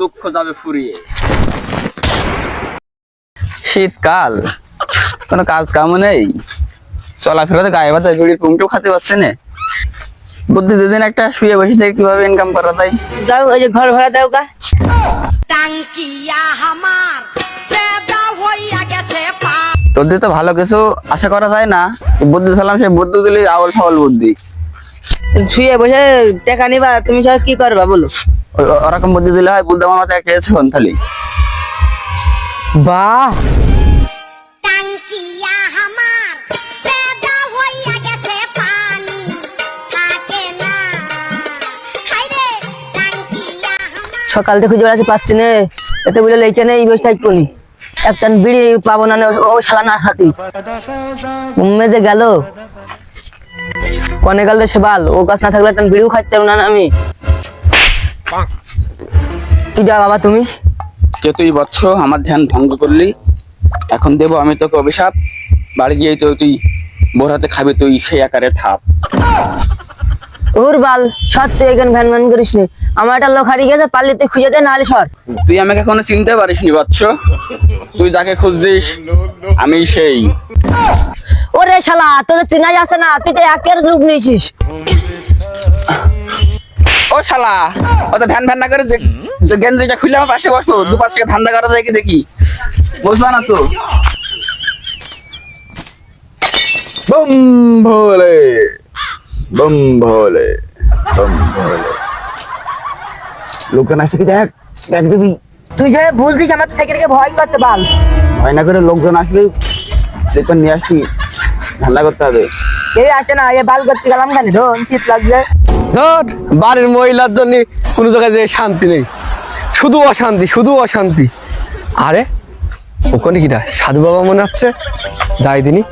দুঃখ যাবে ফুরিয়ে। শীতকাল কোনো কাজ কামও নেই চলাফেরাতে গায়ে বাতায় বিড়ির পুমটেও খেতে পারছে না। বুদ্ধি দুদিন একটা শুয়ে বসে থেকে কীভাবে ইনকাম করা যায়? যাও ওই যে ঘর ভাড়া দাও গা। টাঙ্কিয়া হামার চেদা হইয়া গেছে পা তোর দিয়ে তো ভালো কিছু আশা করা যায় না। বুদ্ধি সালাম সে বুদ্ধি দিলি আউল ফাউল বুদ্ধি। শুয়ে বসে টাকা নিবা তুমি সব কি করবা বলো? ওরকম বুদ্ধি দিলে হয় বুদ্ধি বাহ! টাঙ্কিয়া হামার সকাল থেকে খুঁজে বেড়াতে পাচ্ছি না এতে বলে লেখে নেই বসে থাকব নি। একটা বিড়ি পাবো না ও- শালা না খাতি। মেজে গেল। কনে গেল সে বাল ও গাছ না থাকলে একটা বিড়িও খাইতে পারব না আমি। কি যা বাবা তুমি? কে তুই বৎস আমার ধ্যান ভঙ্গ করলি এখন দেবো আমি তোকে অভিশাপ। বাড়ি গিয়ে তো তুই বোর হাতে খাবি তুই সেই আকারে থাপ ওর বাল সর তুই এখানে ভ্যান ভ্যান করিস নি। আমার একটা লোক হারিয়ে গেছে পারলে তুই খুঁজে দে নাহলে সর। তুই আমাকে এখনও চিনতে পারিস নি বৎস। তুই যাকে খুঁজছিস আমি সেই। ওরে শালা তোদের চেনা যাচ্ছে না তুই তো একের গ্রুপ নিয়েছিস। ও শালা ও তো ভ্যান ভ্যান না করে যে গেঞ্জিটা খুলে আমার পাশে বসো দু পাঁচ টাকা ধান্দা করা দেখি দেখি। বুঝবা না তো। Bomb Bhole bomb Bhole bomb Bhole লোকজন আসে কি দেখ দেখ দিবি। তুই যে বুঝছিস আমার থেকে থেকে ভয় করতে বাল ভয় না করে লোকজন আসলে দেখবেন নিয়ে আসবি। ধান্দা করতে হবে। এই আছে না এ বাল করতে গেলাম কেন? ধন শীত লাগছে। ধর বাড়ির মহিলার জন্য কোনো জায়গায় যে শান্তি নেই। শুধু অশান্তি শুধু অশান্তি। আরে ওখানে কিটা সাধু বাবা মনে হচ্ছে? যাই দিনই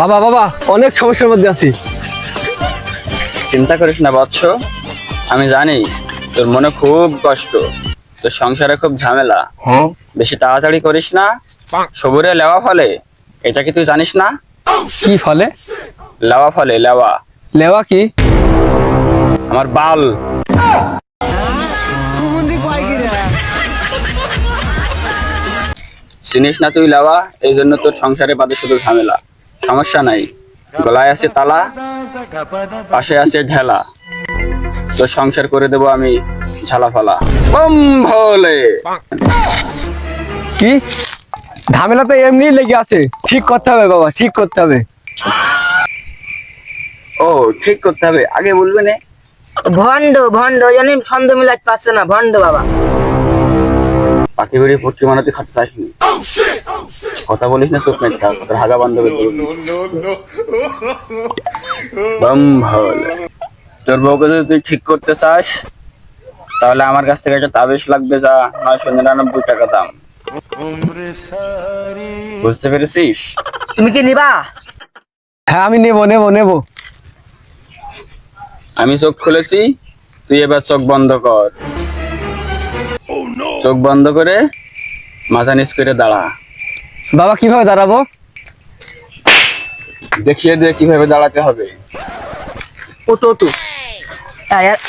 বাবা বাবা অনেক সমস্যার মধ্যে আছি। চিন্তা করিস না বৎস। আমি জানি তোর মনে খুব কষ্ট। তোর সংসারে খুব ঝামেলা। বেশি তাড়াতাড়ি করিস না। সবুরে লেওয়া ফলে এটা কি তুই জানিস না? কি ফলে? লেওয়া ফলে লেওয়া। লেওয়া কি? আমার বাল। চিনিস না তুই লেওয়া এই জন্য তোর সংসারে বাদে শুধু ঝামেলা। সমস্যা নাই। গলায় আছে তালা পাশে আছে ঢেলা। তোর সংসার করে দেবো আমি ঝালা ফালা বম ভোলে কি? ঝামেলা তো এমনি লেগে আছে। ঠিক করতে হবে বাবা ঠিক করতে হবে। ও ঠিক করতে হবে। আগে বলবে না। ভন্ড ভন্ড ওই জন্য ছন্দ মিলাতে পারছে না ভন্ড বাবা। পাখি বেড়ি পটকি মানাতে খাতে চাসনি কথা বলিস না চোখ মেঘ থাক তোর হাগা বান্ধবী বম ভোলে তোর বউকে যদি তুই ঠিক করতে চাস তাহলে আমার কাছ থেকে একটা তাবিজ লাগবে যা নয়শো নিরানব্বই টাকা দাম। বুঝতে পেরেছিস? তুমি কি নিবা? হ্যাঁ আমি নেব নেব নেব। আমি চোখ খুলেছি তুই এবার চোখ বন্ধ কর। চোখ বন্ধ করে মাথা নিচ করে দাঁড়া। বাবা কীভাবে দাঁড়াবো? দেখিয়ে দে কীভাবে দাঁড়াতে হবে। ওটো ওটো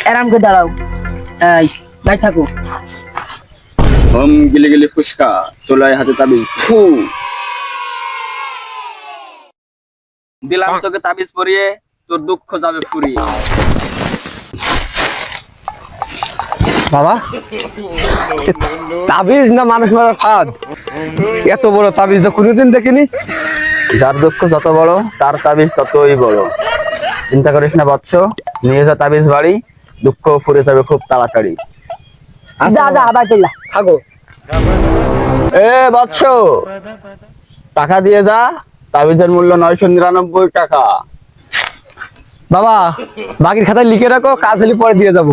আরাম করে দাঁড়াও। এই ভাই থাকো। হোম গিলি গিলি ফুসকা চোলায় হাতে তাবিজ ফু। দিলাম তোকে তাবিজ পরিয়ে তোর দুঃখ যাবে ফুরিয়ে। বাবা। তাবিজ না মানুষ মারার ফাঁদ? এত বড় তাবিজ তো কোনোদিন দেখিনি। যার দুঃখ যত বড় তার তাবিজ ততই বড়। চিন্তা করিস না বৎস নিয়ে যা তাবিজ বাড়ি দুঃখ ফুরে যাবে খুব তাড়াতাড়ি। যা যা আবার থাকো। এ বৎস টাকা দিয়ে যা। তাবিজের মূল্য নয়শো নিরানব্বই টাকা। বাবা বাকির খাতায় লিখে রাখো কাজ হলে পরে দিয়ে যাব।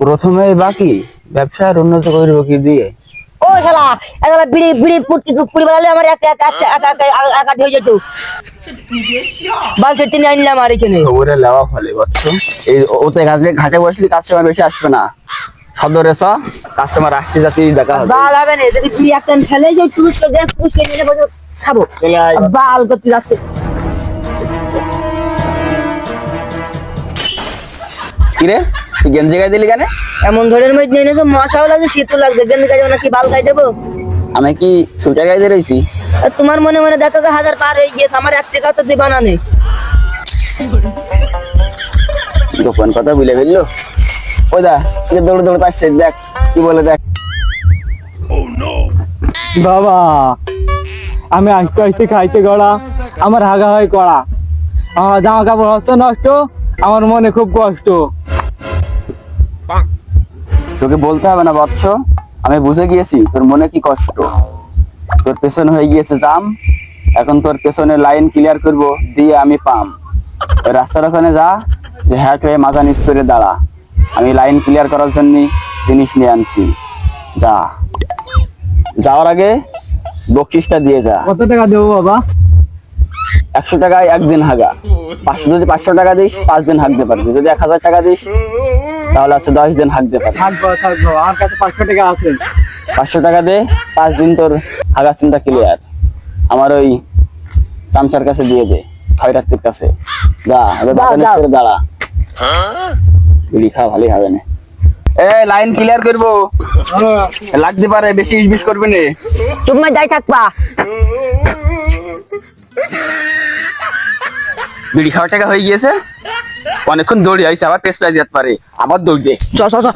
প্রথমে বাকি ব্যবসার উন্নত করব কি দিয়ে? ও শালা বিড়ি বিড়ি পুটকি পুড়ি বানালে আমার এক এক এক এক এক এক এক হয়ে যেত। বাল সেটি নিয়ে আনলাম আর এখানে। খবরে লেওয়া ফলে বৎস। এই ওতে ঘাটে ঘাটে বসলি কাস্টমার বেশি আসবে না। সদরেছ কাস্টমার আসছে যাতে দেখা হবে বাল হবে না যদি কি একটা ফেলে তো দেখ নিয়ে বসে খাব। বাল করতে যাচ্ছে। কিরে গেঞ্জি গায়ে দিলি এমন মধ্যে নিয়ে মশাও লাগে লাগবে গেঞ্জি গায়ে নাকি বাল গায়ে দেবো? আমি কি সোয়েটার গায়ে দিয়েছি? তোমার মনে মনে দেখো হাজার পার হয়ে গিয়েছে আমার এক টাকা তো দিবা না নেই দোকান কথা বুঝে ফেলল? ওই দা দৌড়ে দৌড়ে আসছে দেখ কি বলে দেখ। বাবা আমি আসতে আসতে খাইছে গড়া আমার হাগা হয় কড়া। আমার জামা কাপড় হচ্ছে নষ্ট আমার মনে খুব কষ্ট। তোকে বলতে হবে না বৎস আমি বুঝে গিয়েছি তোর মনে কি কষ্ট। তোর পেছনে হয়ে গিয়েছে জাম এখন তোর পেছনে লাইন ক্লিয়ার করব দিয়ে আমি পাম। রাস্তার ওখানে যা যে হ্যাট হয়ে মাজা নিচ করে দাঁড়া। আমি লাইন ক্লিয়ার করার জন্য জিনিস নিয়ে আনছি। যা। যাওয়ার আগে বকশিসটা দিয়ে যা। কত টাকা দেবো বাবা? একশো টাকায় একদিন হাগা। পাঁচশো যদি পাঁচশো টাকা দিস পাঁচ দিন হাঁকতে পারবি। যদি এক হাজার টাকা দিস তাহলে আছে দশ দিন হাঁকতে পারবি। থাকব থাকব। আমার কাছে পাঁচশো টাকা আছে। পাঁচশো টাকা দে পাঁচ দিন তোর হাগা চিন্তা ক্লিয়ার আমার ওই চামচার কাছে দিয়ে দে খয়রাত্রির কাছে। যা এবার দাঁড়া। বিড়ি খাওয়া ভালোই হবে না। এ লাইন ক্লিয়ার করব। লাগতে পারে বেশি ইসবিস করবে না। তুমি যাই থাকবা। বিড়ি খাওয়ার টাকা হয়ে গিয়েছে। অনেকক্ষণ দৌড়ি আইসে আবার পেস প্রাইজ যেতে পারে। আবার দৌড় দে চ চ।